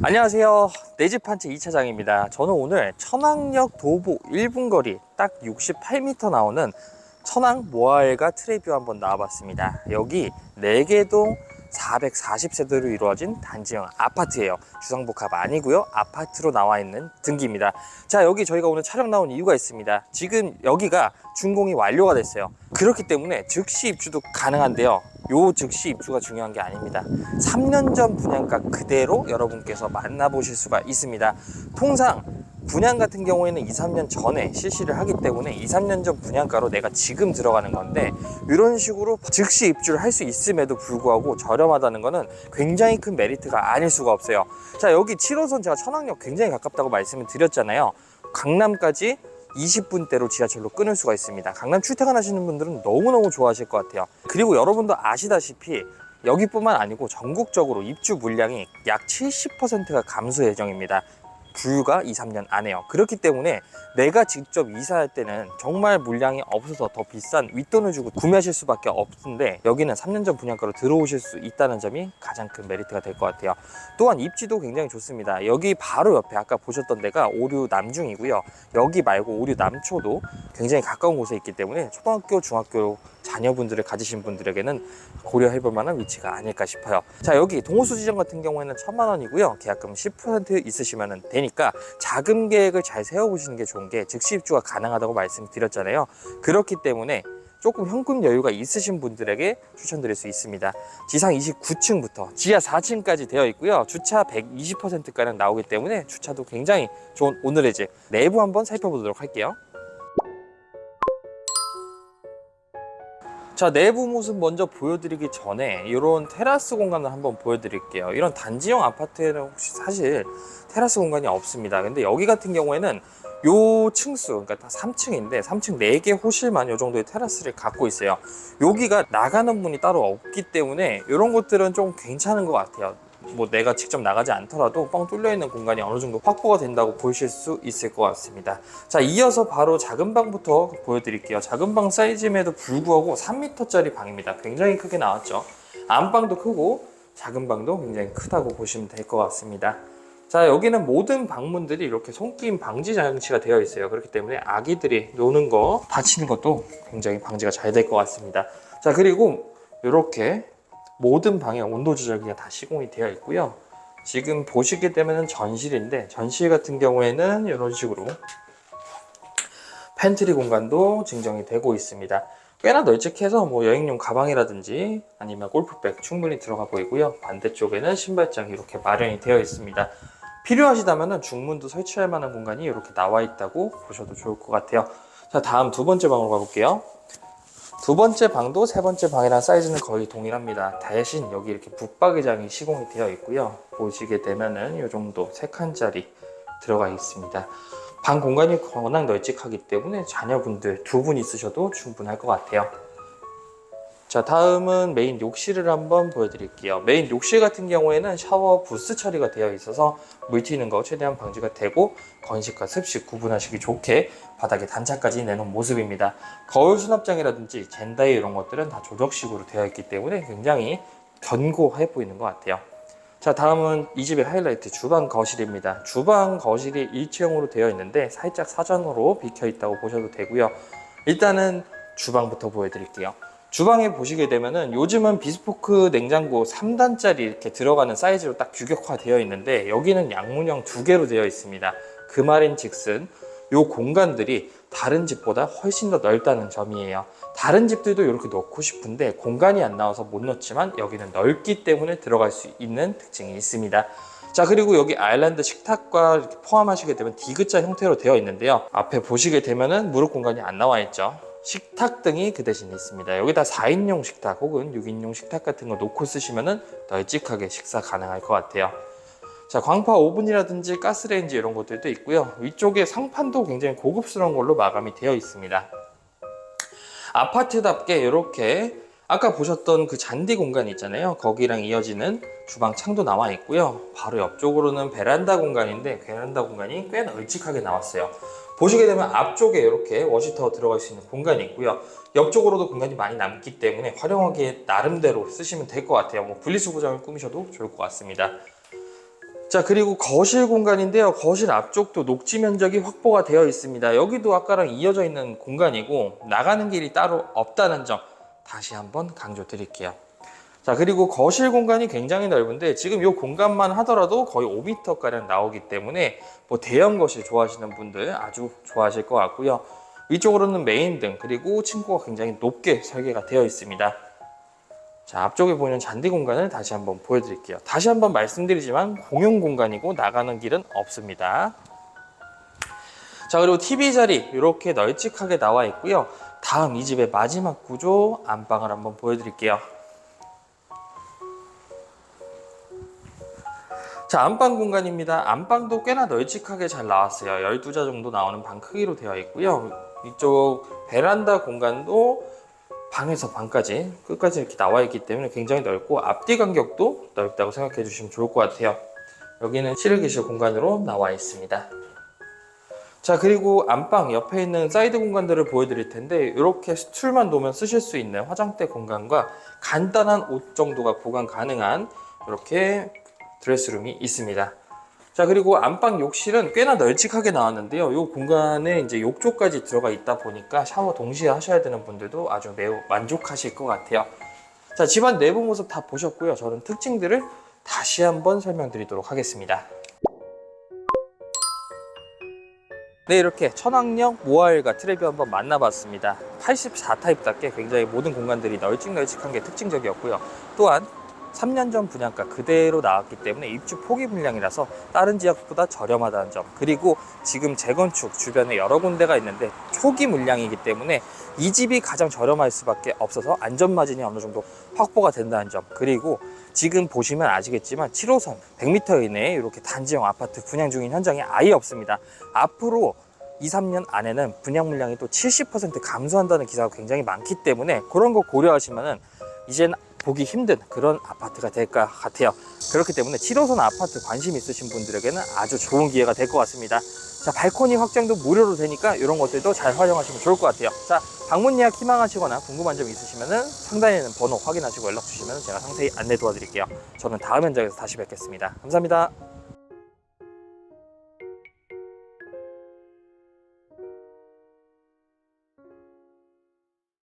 안녕하세요. 내집 한채 2차장입니다. 저는 오늘 천왕역 도보 1분 거리 딱 68m 나오는 천왕 모아일가 트레비오 한번 나와봤습니다. 여기 4개동 440세대로 이루어진 단지형 아파트예요. 주상복합 아니고요. 아파트로 나와 있는 등기입니다. 자, 여기 저희가 오늘 촬영 나온 이유가 있습니다. 지금 여기가 준공이 완료가 됐어요. 그렇기 때문에 즉시 입주도 가능한데요. 요 즉시 입주가 중요한 게 아닙니다. 3년 전 분양가 그대로 여러분께서 만나보실 수가 있습니다. 통상 분양 같은 경우에는 2, 3년 전에 실시를 하기 때문에 2, 3년 전 분양가로 내가 지금 들어가는 건데 이런 식으로 즉시 입주를 할 수 있음에도 불구하고 저렴하다는 거는 굉장히 큰 메리트가 아닐 수가 없어요. 자, 여기 7호선 제가 천왕역 굉장히 가깝다고 말씀을 드렸잖아요. 강남까지 20분대로 지하철로 끊을 수가 있습니다. 강남 출퇴근하시는 분들은 너무너무 좋아하실 것 같아요. 그리고 여러분도 아시다시피 여기뿐만 아니고 전국적으로 입주 물량이 약 70%가 감소 예정입니다. 불과 2, 3년 안에요. 그렇기 때문에 내가 직접 이사할 때는 정말 물량이 없어서 더 비싼 윗돈을 주고 구매하실 수밖에 없는데 여기는 3년 전 분양가로 들어오실 수 있다는 점이 가장 큰 메리트가 될 것 같아요. 또한 입지도 굉장히 좋습니다. 여기 바로 옆에 아까 보셨던 데가 오류 남중이고요. 여기 말고 오류 남초도 굉장히 가까운 곳에 있기 때문에 초등학교, 중학교 자녀분들을 가지신 분들에게는 고려해 볼 만한 위치가 아닐까 싶어요. 자, 여기 동호수지점 같은 경우에는 천만 원이고요. 계약금 10% 있으시면 되니까 자금 계획을 잘 세워보시는 게 좋은 게 즉시 입주가 가능하다고 말씀드렸잖아요. 그렇기 때문에 조금 현금 여유가 있으신 분들에게 추천드릴 수 있습니다. 지상 29층부터 지하 4층까지 되어 있고요. 주차 120%가량 나오기 때문에 주차도 굉장히 좋은 오늘의 집 내부 한번 살펴보도록 할게요. 자 내부 모습 먼저 보여드리기 전에 이런 테라스 공간을 한번 보여드릴게요. 이런 단지형 아파트에는 혹시 사실 테라스 공간이 없습니다. 근데 여기 같은 경우에는 요 층수 그러니까 다 3층인데 3층 4개 호실만 요 정도의 테라스를 갖고 있어요. 여기가 나가는 문이 따로 없기 때문에 이런 것들은 좀 괜찮은 것 같아요 뭐 내가 직접 나가지 않더라도 뻥 뚫려 있는 공간이 어느 정도 확보가 된다고 보실 수 있을 것 같습니다. 자, 이어서 바로 작은 방부터 보여드릴게요. 작은 방 사이즈임에도 불구하고 3m짜리 방입니다. 굉장히 크게 나왔죠. 안방도 크고 작은 방도 굉장히 크다고 보시면 될 것 같습니다. 자, 여기는 모든 방문들이 이렇게 손김 방지 장치가 되어 있어요. 그렇기 때문에 아기들이 노는 거 다치는 것도 굉장히 방지가 잘 될 것 같습니다. 자, 그리고 이렇게 모든 방에 온도 조절기가 다 시공이 되어 있고요. 지금 보시게 되면 전실인데 전실 같은 경우에는 이런 식으로 팬트리 공간도 증정이 되고 있습니다. 꽤나 널찍해서 뭐 여행용 가방이라든지 아니면 골프백 충분히 들어가 보이고요. 반대쪽에는 신발장이 이렇게 마련이 되어 있습니다. 필요하시다면 중문도 설치할 만한 공간이 이렇게 나와 있다고 보셔도 좋을 것 같아요. 자, 다음 두 번째 방으로 가볼게요. 두 번째 방도 세 번째 방이랑 사이즈는 거의 동일합니다. 대신 여기 이렇게 붙박이장이 시공이 되어 있고요. 보시게 되면은 이 정도 세 칸짜리 들어가 있습니다. 방 공간이 워낙 널찍하기 때문에 자녀분들 두 분 있으셔도 충분할 것 같아요. 자 다음은 메인 욕실을 한번 보여드릴게요. 메인 욕실 같은 경우에는 샤워 부스 처리가 되어 있어서 물 튀는 거 최대한 방지가 되고 건식과 습식 구분하시기 좋게 바닥에 단차까지 내놓은 모습입니다. 거울 수납장이라든지 젠다이 이런 것들은 다 조적식으로 되어 있기 때문에 굉장히 견고해 보이는 것 같아요. 자 다음은 이 집의 하이라이트 주방 거실입니다. 주방 거실이 일체형으로 되어 있는데 살짝 사전으로 비켜 있다고 보셔도 되고요. 일단은 주방부터 보여드릴게요 주방에 보시게 되면은 요즘은 비스포크 냉장고 3단짜리 이렇게 들어가는 사이즈로 딱 규격화 되어 있는데 여기는 양문형 두 개로 되어 있습니다. 그 말인 즉슨 요 공간들이 다른 집보다 훨씬 더 넓다는 점이에요. 다른 집들도 이렇게 넣고 싶은데 공간이 안 나와서 못 넣지만 여기는 넓기 때문에 들어갈 수 있는 특징이 있습니다. 자 그리고 여기 아일랜드 식탁과 포함하시게 되면 디귿자 형태로 되어 있는데요. 앞에 보시게 되면은 무릎 공간이 안 나와 있죠. 식탁 등이 그 대신에 있습니다. 여기다 4인용 식탁 혹은 6인용 식탁 같은 거 놓고 쓰시면은 널찍하게 식사 가능할 것 같아요. 자, 광파 오븐이라든지 가스레인지 이런 것들도 있고요. 위쪽에 상판도 굉장히 고급스러운 걸로 마감이 되어 있습니다. 아파트답게 이렇게 아까 보셨던 그 잔디 공간 있잖아요. 거기랑 이어지는 주방 창도 나와 있고요. 바로 옆쪽으로는 베란다 공간인데 베란다 공간이 꽤 널찍하게 나왔어요. 보시게 되면 앞쪽에 이렇게 워시터 들어갈 수 있는 공간이 있고요. 옆쪽으로도 공간이 많이 남기 때문에 활용하기에 나름대로 쓰시면 될 것 같아요. 뭐 분리수거장을 꾸미셔도 좋을 것 같습니다. 자 그리고 거실 공간인데요 거실 앞쪽도 녹지 면적이 확보가 되어 있습니다 여기도 아까랑 이어져 있는 공간이고 나가는 길이 따로 없다는 점 다시 한번 강조 드릴게요 자 그리고 거실 공간이 굉장히 넓은데 지금 이 공간만 하더라도 거의 5m 가량 나오기 때문에 뭐 대형 거실 좋아하시는 분들 아주 좋아하실 것 같고요. 위쪽으로는 메인 등 그리고 층고가 굉장히 높게 설계가 되어 있습니다. 자 앞쪽에 보이는 잔디 공간을 다시 한번 보여드릴게요. 다시 한번 말씀드리지만 공용 공간이고 나가는 길은 없습니다. 자 그리고 TV 자리 이렇게 널찍하게 나와 있고요. 다음 이 집의 마지막 구조 안방을 한번 보여드릴게요 자 안방 공간입니다. 안방도 꽤나 널찍하게 잘 나왔어요. 12자 정도 나오는 방 크기로 되어 있고요. 이쪽 베란다 공간도 방에서 방까지 끝까지 이렇게 나와 있기 때문에 굉장히 넓고 앞뒤 간격도 넓다고 생각해 주시면 좋을 것 같아요. 여기는 실외기실 공간으로 나와 있습니다. 자 그리고 안방 옆에 있는 사이드 공간들을 보여드릴 텐데 이렇게 스툴만 놓으면 쓰실 수 있는 화장대 공간과 간단한 옷 정도가 보관 가능한 이렇게 드레스룸이 있습니다 자 그리고 안방 욕실은 꽤나 널찍하게 나왔는데요. 이 공간에 이제 욕조까지 들어가 있다 보니까 샤워 동시에 하셔야 되는 분들도 아주 매우 만족하실 것 같아요. 자 집안 내부 모습 다 보셨고요. 저는 특징들을 다시 한번 설명드리도록 하겠습니다. 네 이렇게 천왕역 모아일과 트레비 한번 만나봤습니다 84타입답게 굉장히 모든 공간들이 널찍널찍한 게 특징적이었고요 또한 3년 전 분양가 그대로 나왔기 때문에 입주 포기 물량이라서 다른 지역보다 저렴하다는 점. 그리고 지금 재건축 주변에 여러 군데가 있는데 초기 물량이기 때문에 이 집이 가장 저렴할 수밖에 없어서 안전마진이 어느 정도 확보가 된다는 점. 그리고 지금 보시면 아시겠지만 7호선 100m 이내에 이렇게 단지형 아파트 분양 중인 현장이 아예 없습니다. 앞으로 2, 3년 안에는 분양 물량이 또 70% 감소한다는 기사가 굉장히 많기 때문에 그런 거 고려하시면은 이젠 보기 힘든 그런 아파트가 될 것 같아요. 그렇기 때문에 7호선 아파트 관심 있으신 분들에게는 아주 좋은 기회가 될 것 같습니다. 자, 발코니 확장도 무료로 되니까 이런 것들도 잘 활용하시면 좋을 것 같아요. 자, 방문 예약 희망하시거나 궁금한 점 있으시면은 상단에 있는 번호 확인하시고 연락 주시면 제가 상세히 안내 도와드릴게요. 저는 다음 현장에서 다시 뵙겠습니다. 감사합니다.